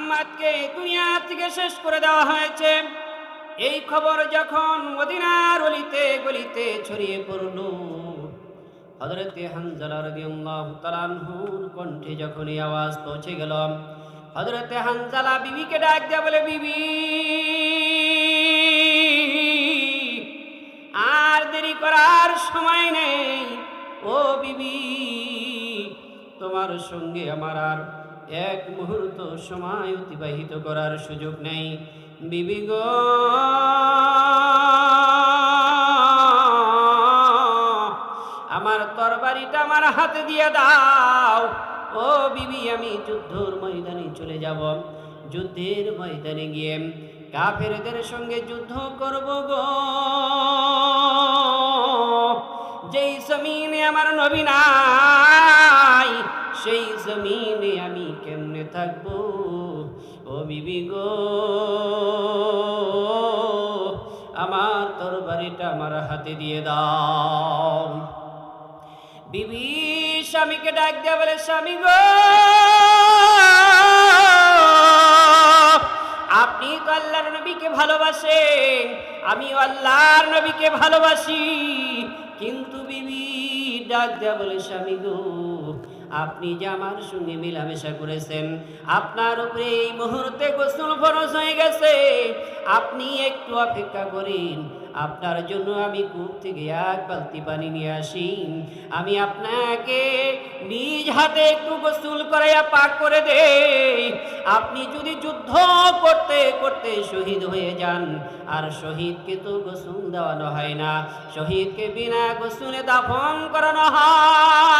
মুহাম্মদকে দুনিয়া থেকে শেষ করে দেওয়া হয়েছে। এই খবর যখন মদিনার অলিতে গলিতে ছড়িয়ে পড়ল হজরতে হানজালা রাদিয়াল্লাহু তাআলা আনহুর কণ্ঠে যখন এই আওয়াজ পৌঁছে গেল হজরতে হানজালা বিবিকে ডাক দেয়া বলে, বিবি, আর দেরি করার সময় নেই। ও বিবি, তোমার সঙ্গে আমার আর এক মুহূর্ত সময় অতিবাহিত করার সুযোগ নেই। বিবি গো। আমার তরবারিটা আমার হাতে দিয়ে দাও। ও বিবি, আমি যুদ্ধর ময়দানে চলে যাব। যুদ্ধের ময়দানে গিয়ে কাফেরদের সঙ্গে যুদ্ধ করব গো। যেই জমিনে আমার নবী নাই সেই জমিনে আমি কেমনে থাকব? ও বিবি গো, আমার তরবারিটা আমার হাতে দিয়ে দাও। বিবি স্বামীকে ডাক দেয়া বলে, স্বামী গো, আপনি তো আল্লাহর নবীকে ভালোবাসেন, আমি আল্লাহর নবীকে ভালোবাসি। কিন্তু বিবি ডাক দেয়া বলে, স্বামী গো আপনি যে আমার সঙ্গে মেলামেশা করেছেন, আপনার উপরে এই মুহূর্তে গোসল ফরজ হয়ে গেছে। আপনি একটু অপেক্ষা করেন, আপনার জন্য আমি কূপ থেকে এক বালতি পানি নিয়ে আসি। আমি আপনাকে নিজ হাতে একটু গোসল করাইয়া পাক করে দে আপনি যদি যুদ্ধ করতে করতে শহীদ হয়ে যান, আর শহীদকে তো গোসল দেওয়ানো হয় না, শহীদকে বিনা গোসলে দাফন করানো হয়।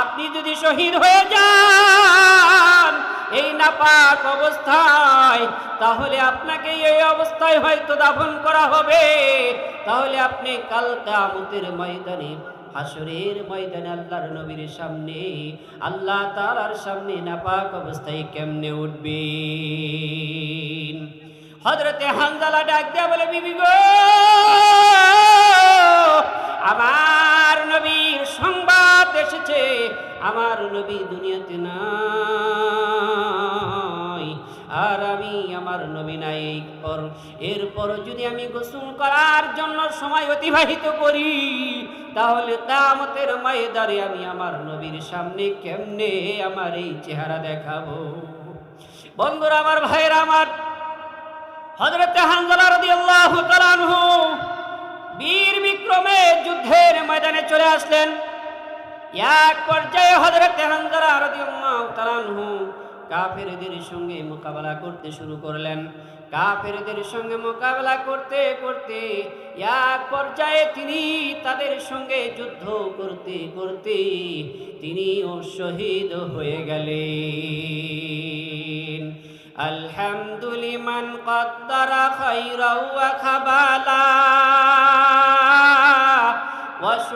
আপনি যদি শহীদ হয়ে যান এই নাপাক অবস্থায়, তাহলে আপনাকে এই অবস্থায় হয়তো দাফন করা হবে। তাহলে আপনি কাল কামতের ময়দানে হাসরের ময়দানে আল্লাহর নবীর সামনে, আল্লাহ তালার সামনে নাপাক অবস্থায় কেমনে উঠবে হজরতে হানজালা ডাক দেয়া বলে, বিবি গো, আমার নবীর সংবাদ আমার নবী দুনিয়াতে নাই। আর আমি আমার নবী নাই। এই পর এরপর যদি আমি গোসল করার জন্য সময় অতিবাহিত করি, তাহলে কামতের ময়দারে আমি আমার নবীর সামনে কেমনে আমার এই চেহারা দেখাবো? বন্ধুরা, আমার ভাইয়েরা, আমার হজরতে হানজালা তাআলা আনহু বীর বিক্রমে যুদ্ধের ময়দানে চলে আসলেন। এক পর্যায়ে হজরত হানজারা রাদিয়াল্লাহু তাআলাহু কাফেরদের সঙ্গে মোকাবেলা করতে শুরু করলেন। কাফেরদের সঙ্গে মোকাবেলা করতে করতে এক পর্যায়ে তিনি তাদের সঙ্গে যুদ্ধ করতে করতে তিনি ও শহীদ হয়ে গেলেন। আলহামদুলিমান কদ্দারা খৈরা খাবালা।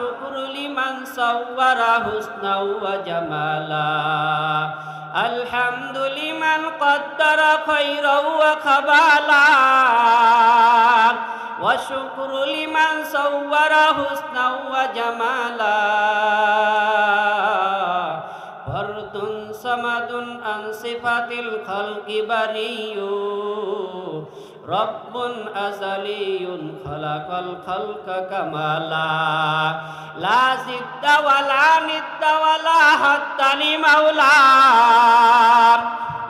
وخبالا وشكر لمن صور حسنا وجمالا الحمد لمن قدر خيرا وخبالا وشكر لمن صور حسنا وجمالا فرد صمد عن صفات الخلق بري رب أزلي خلق الخلق كمالا لا زد ولا ند ولا حد لمولى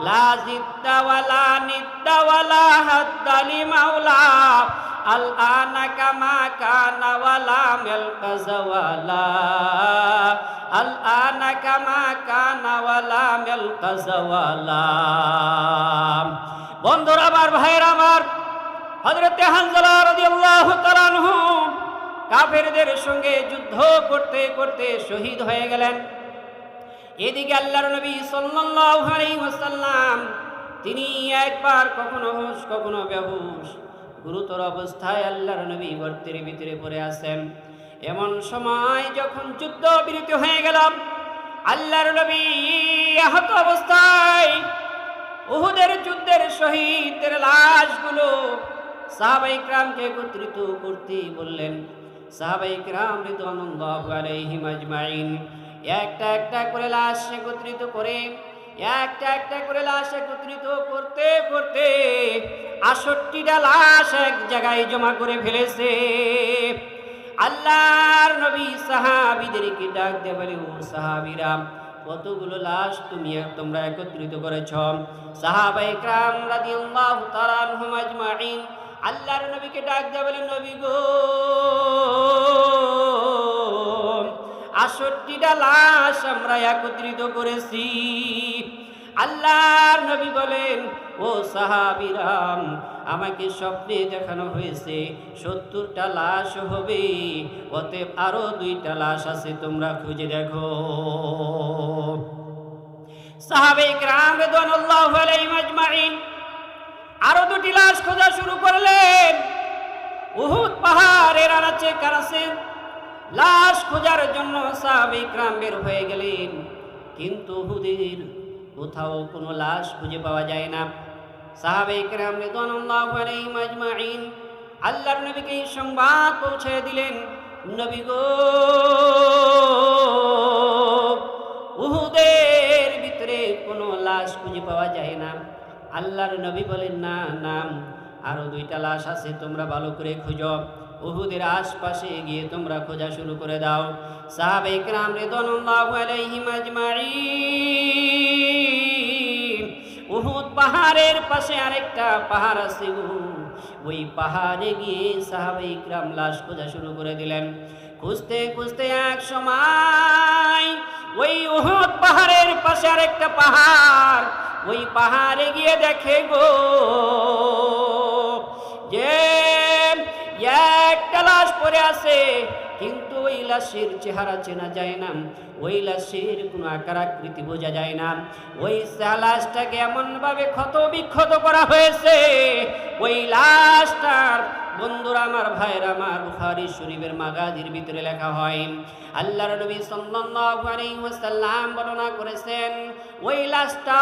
لا زد ولا ند ولا حد لمولى الآن كما كان ولم يلق زوالا الآن كما كان ولم يلق زوالا বন্ধুরা আমার ভাইয়ের আমার হজরতে হানজালা রাদিয়াল্লাহু তাআলা কাফেরদের সঙ্গে যুদ্ধ করতে করতে শহীদ হয়ে গেলেন। এদিকে আল্লাহর নবী সাল্লাল্লাহু তিনি একবার কখনো হুঁশ, কখনো বেহুশ, গুরুতর অবস্থায় আল্লাহর নবী গর্তের ভিতরে পড়ে আছেন। এমন সময় যখন যুদ্ধ বিরতি হয়ে গেলাম আল্লাহর নবী আহত অবস্থায় উহুদের যুদ্ধের শহীদদের লাশগুলো সাহাবাই ক্রামকে একত্রিত করতে বললেন। সাহাবাই ক্রাম রিদওয়ানুল্লাহু আলাইহিম আজমাইন, একটা একটা করে লাশ একত্রিত করে, একটা একটা করে লাশ একত্রিত করতে করতে আষট্টিটা লাশ এক জায়গায় জমা করে ফেলেছে। আল্লাহর নবী সাহাবিদেরকে ডাক দিয়ে বলে, ও সাহাবিরা কতগুলো লাশ তুমি তোমরা একত্রিত করেছ? সাহাবাই ক্রাম রাদিয়াল্লাহু তাআলা আনহুম আজমাইন। আল্লাহর নবীকে ডাক দিয়ে বলে, নবী গো, আষট্টিটা লাশ আমরা একত্রিত করেছি। আল্লাহর নবী বলেন, ও সাহাবিরাম আমাকে স্বপ্নে দেখানো হয়েছে, সত্তরটা লাশ হবে, অতএব আরও দুইটা লাশ আছে, তোমরা খুঁজে দেখো। সাহাবে ইকরাম রিদওয়ানুল্লাহু আলাইহিম আজমাইন আরও দুটি লাশ খোঁজা শুরু করলেন। উহুদ পাহাড়ের আনাচে কানাচে লাশ খোঁজার জন্য সাহাবে ইকরাম বের হয়ে গেলেন। কিন্তু উহুদের কোথাও কোনো লাশ খুঁজে পাওয়া যায় না। সাহাবে ইকরাম রিদওয়ানুল্লাহু আলাইহিম আজমাইন আল্লাহর নবীকে সংবাদ পৌঁছে দিলেন। নবী গো লাশ খুঁজে পাওয়া যায় না। আল্লাহর নবী বলেন, না নাম আরও দুইটা লাশ আছে, তোমরা ভালো করে খুঁজো। উহুদের আশপাশে গিয়ে তোমরা খোঁজা শুরু করে দাও। ইকরাম উহুদ পাহাড়ের পাশে আরেকটা পাহাড় আছে ওই পাহাড়ে গিয়ে সাহাবে ইকরাম লাশ খোঁজা শুরু করে দিলেন। খুঁজতে খুঁজতে এক সময় ওই উহুদ পাহাড়ের পাশে আরেকটা পাহাড়, ওই পাহাড়ে গিয়ে দেখে গো যে একটা লাশ পড়ে আছে, কিন্তু ওই লাশের চেহারা চেনা যায় না, ওই লাশের কোনো আকার আকৃতি বোঝা যায় না। ওই লাশটাকে এমনভাবে ক্ষত বিক্ষত করা হয়েছে, ওই লাশটার বন্ধুরা, আমার ভাইয়ের, আমার বুখারী শরীফের মাগাজির ভিতরে লেখা হয়, আল্লাহর নবী সাল্লাল্লাহু আলাইহি ওয়াসাল্লাম বর্ণনা করেছেন, ওই লাশটা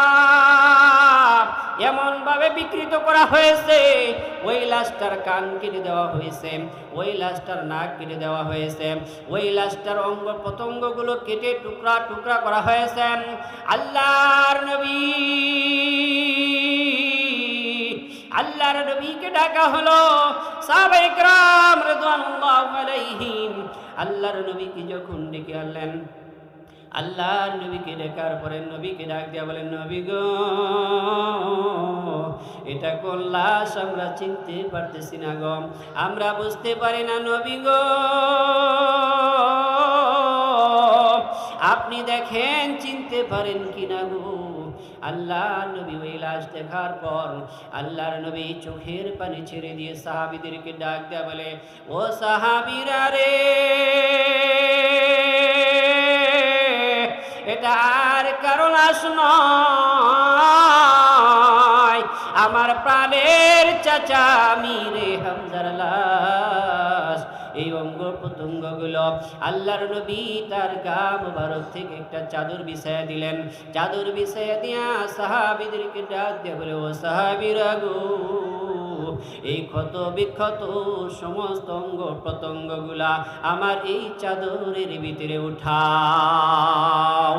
এমন ভাবে বিকৃত করা হয়েছে, ওই লাশটার কান কেটে দেওয়া হয়েছে, ওই লাশটার নাক কেটে দেওয়া হয়েছে, ওই লাশটার অঙ্গ প্রত্যঙ্গগুলো কেটে টুকরা টুকরা করা হয়েছে, আল্লাহর নবী আল্লাহর নবীকে ডাকা হলো। সাবেকরাম রেদানুল্লাহ আলাইহিম। আল্লাহর নবীকে যখন ডেকে আনলেন, আল্লাহর নবীকে ডেকার পরে নবীকে ডাক দিয়া বলেন, নবী গো, এটা কল্লাস আমরা চিনতে পারতেছি না গম আমরা বুঝতে পারি না, নবী গো। আপনি দেখেন, চিনতে পারেন কি না গো? আল্লাহ নবী ওই লাশ দেখার পর আল্লাহর নবী চোখের পানি ছেড়ে দিয়ে সাহাবিদেরকে ডাক দেয়া বলে, ও সাহাবিরা রে, এটা আর কারও লাশ নয়। আমার প্রাণের চাচা মিরে হামজার আল্লাহর নবী তার গা মুবারক থেকে একটা চাদর বিছায়া দিলেন। চাদর বিছায়া দিয়া সাহাবিদেরকে ডাক দিয়ে বলে, ও সাহাবিরা গো, এই ক্ষত বিক্ষত সমস্ত অঙ্গ প্রত্যঙ্গগুলা আমার এই চাদরের ভিতরে উঠাও।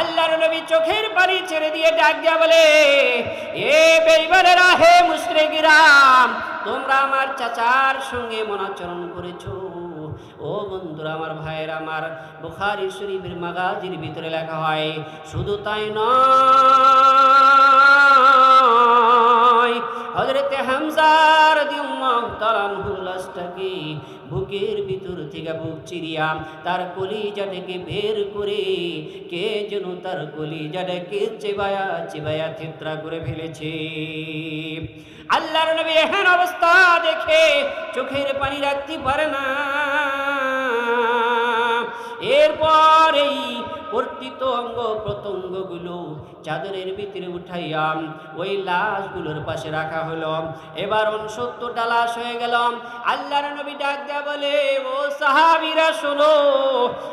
আল্লাহর নবী চোখের পানি ছেড়ে দিয়ে ডাক দিয়া বলে, এ বেইমানেরা হে মুশরিকরাম তোমরা আমার চাচার সঙ্গে মনাচরণ করেছ। ও বন্ধুরা, আমার ভাইয়ের আমার বুখারি শরীফের মাগাজির ভিতরে লেখা হয়, শুধু তাই নয় হজরতে হামজার লাশটাকে বুকের ভিতর থেকে বুক চিরিয়া তার কলিজাটাকে বের করে কে যেন তার কলিজাটাকে চেবায়া চেবায়া থেত্রা করে ফেলেছে। আল্লাহর নবী এহেন অবস্থা দেখে চোখের পানি রাখতে পারে না। এরপর এই কর্তৃত অঙ্গ প্রত্যঙ্গগুলো চাদরের ভিতরে উঠাইয়া ওই লাশগুলোর পাশে রাখা হলো। এবার সত্তরটা লাশ হয়ে গেল। আল্লাহর নবী ডাক দেয়া বলে, ও সাহাবিরা, শোনো,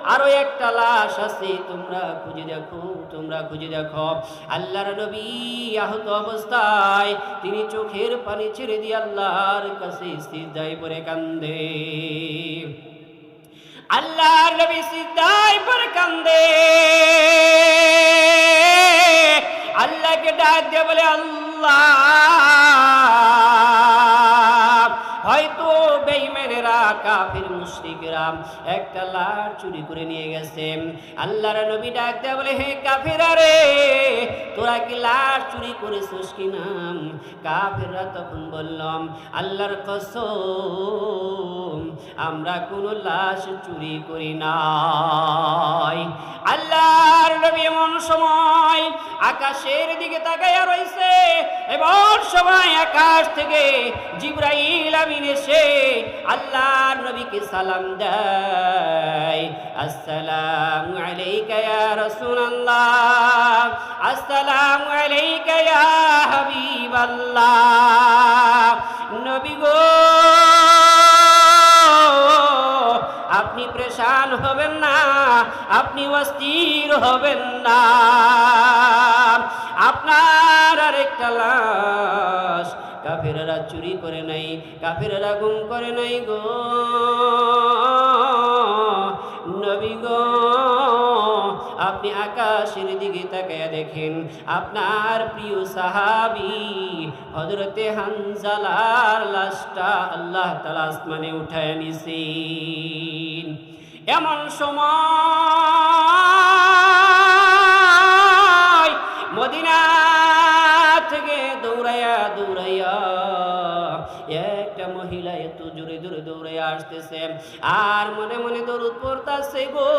আরও একটা লাশ আছে, তোমরা খুঁজে দেখো, তোমরা খুঁজে দেখো। আল্লাহর নবী আহত অবস্থায় তিনি চোখের পানি ছেড়ে দিয়ে আল্লাহর কাছে সিদ্ধাই পরে কান্দে। আল্লাহর নবী সিদ্ধাই পরে কান্দে। আল্লাহকে ডাক দিয়ে বলে আল্লাহ। হয়তো বেইমেনেরা কাফির, মুশরিকরা একটা লাশ চুরি করে নিয়ে গেছে। আল্লাহর নবী ডাক দেয়া বলে, হে কাফিরা রে, তোরা কি লাশ চুরি করেছিস কি নাম কাফিররা তখন বললাম আল্লাহর কসম, আমরা কোনো লাশ চুরি করি নাই। আল্লাহর নবী এমন সময় আকাশের দিকে তাকাইয়া রইছে। এমন সময় আকাশ থেকে জিব্রাইল আমিন এসে আল্লাহর নবীকে সালাম দেয়। আসসালামু আলাইকা ইয়া রাসূলুল্লাহ। আসসালামু আলাইকা ইয়া হাবিবাল্লাহ। নবী গো, আপনি প্রেশান হবেন না, আপনি অস্থির হবেন না। আপনার আরেকটা লাশ কাফেরেরা চুরি করে নাই, কাফেরেরা গুম করে নাই গো। নবী গো, আপনি আকাশের দিকে তাকায়া দেখেন, আপনার প্রিয় সাহাবি হজরতে হানজালার লাশটা আল্লাহ তালা আসমানে উঠায় নিছেন। এমন সময় দৌড়াইয়া দৌড়াইয়া একটা মহিলা এত জোরে জোরে দৌড়াইয়া আসতেছে। আর মনে মনে দরুদ পড়তাছে গো।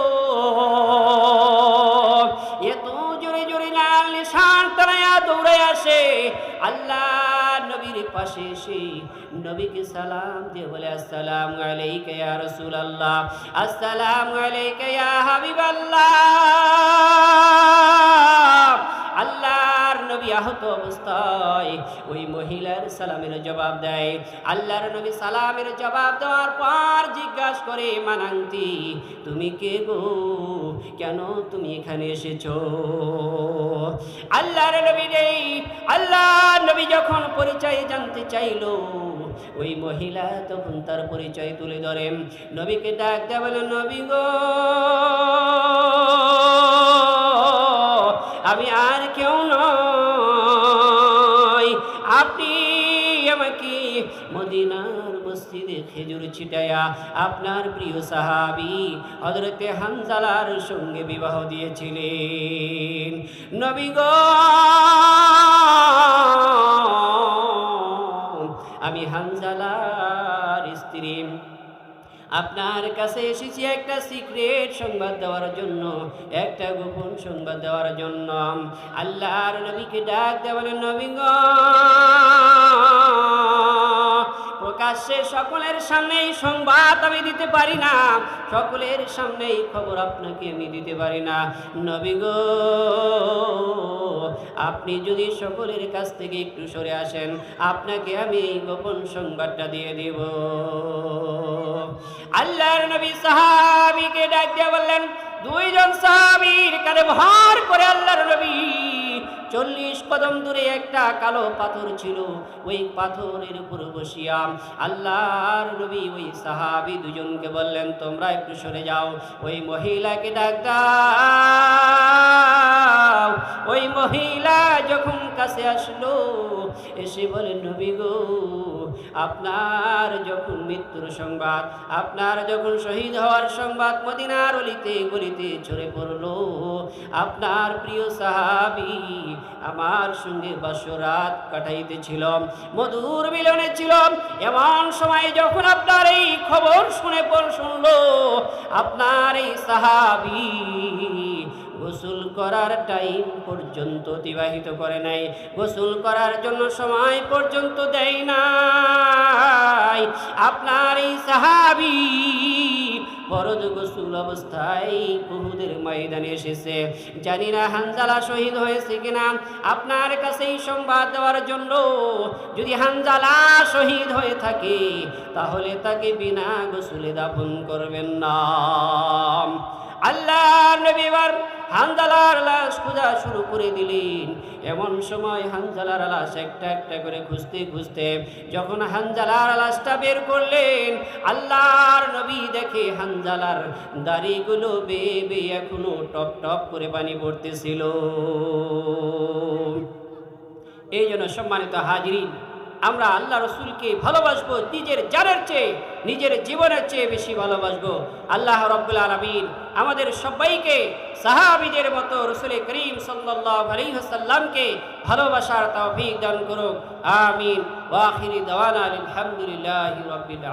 এত জোরে জোরে লাল নিশান তারাইয়া দৌড়ে আসে। আল্লাহ নবীর পাশে এসে নবীকে সালাম দিয়ে বলে, আসসালাম আলাইকা ইয়া রাসূলুল্লাহ, আসসালামু আলাইকা ইয়া হাবিবাল্লাহ। আল্লাহর নবী আহত অবস্থায় ওই মহিলার সালামের জবাব দেয়। আল্লাহর নবী সালামের জবাব দেওয়ার পর জিজ্ঞাসা করে, মানান্তি, তুমি কে গো? কেন তুমি এখানে এসেছ? আল্লাহর নবী নেই। আল্লাহ নবী যখন পরিচয় জানতে চাইলো, ওই মহিলা তখন তার পরিচয় তুলে ধরেন নবীকে ডাক বলে নবী গো আর কেউ নয়। আপনি আমাকে মদিনার মসজিদে খেজুর ছিটায়া আপনার প্রিয় সাহাবি হজরতে হানজালার সঙ্গে বিবাহ দিয়েছিলেন। নবী আপনার কাছে এসেছি একটা সিক্রেট সংবাদ দেওয়ার জন্য, একটা গোপন সংবাদ দেওয়ার জন্য। আল্লাহর নবীকে ডাক দেওয়ার নবী গো, প্রকাশ্যে সকলের সামনে সংবাদ আমি দিতে পারি না। সকলের সামনে খবর আপনাকে আমি দিতে পারি না। নবী গো আপনি যদি সকলের কাছ থেকে একটু সরে আসেন, আপনাকে আমি এই গোপন সংবাদটা দিয়ে দেব। আল্লাহর নবী সাহাবীকে ডাক দিয়ে বললেন, দুইজন সাহাবীর আল্লাহর নবী চল্লিশ কদম দূরে একটা কালো পাথর ছিল। ওই পাথরের উপর বসিয়া আল্লাহর নবী ওই সাহাবি দুজনকে বললেন, তোমরা একটু সরে যাও। ওই মহিলাকে ডাক দাও। ওই মহিলা যখন কাছে আসলো, এসে বলে, নবী গো আপনার যখন মৃত্যুর সংবাদ, আপনার যখন শহীদ হওয়ার সংবাদ মদিনার অলিতে গলিতে ঝরে পড়ল, আপনার প্রিয় সাহাবি আমার সঙ্গে বাসরাত কাটাইতেছিল মধুর মিলনে ছিল এমন সময় যখন আপনার এই খবর শুনে পর শুনল, আপনার এই সাহাবি গোসল করার টাইম পর্যন্ত অতিবাহিত করে নাই। গোসল করার জন্য সময় পর্যন্ত দেয় নাই। আপনার এই সাহাবি ফরজ গোসুল অবস্থায় বহুদের ময়দানে এসেছে। জানি না হানজালা শহীদ হয়েছে কিনা। আপনার কাছে এই সংবাদ দেওয়ার জন্য যদি হানজালা শহীদ হয়ে থাকে, তাহলে তাকে বিনা গোসুলে দাফন করবেন না। আল্লাহ নবী এবার হানজালার লাশ খোঁজা শুরু করে দিলেন। এমন সময় হানজালার লাশ একটা একটা করে খুঁজতে খুঁজতে যখন হানজালার লাশটা বের করলেন, আল্লাহর নবী দেখে হানজালার দাড়িগুলো বেয়ে বেয়ে এখনও টপ টপ করে পানি পড়তেছিল। এই জন্য সম্মানিত হাজিরিন আমরা আল্লাহ রসুলকে ভালোবাসবো, নিজের জানের চেয়ে, নিজের জীবনের চেয়ে বেশি ভালোবাসবো। আল্লাহ রব্বুল আলমিন আমাদের সবাইকে, সাহাবিদের মতো রসুল করিম সাল্লাহ ভালোবাসার তৌফিক দান করুক। আমিন। আলহামদুলিল্লাহ রবিল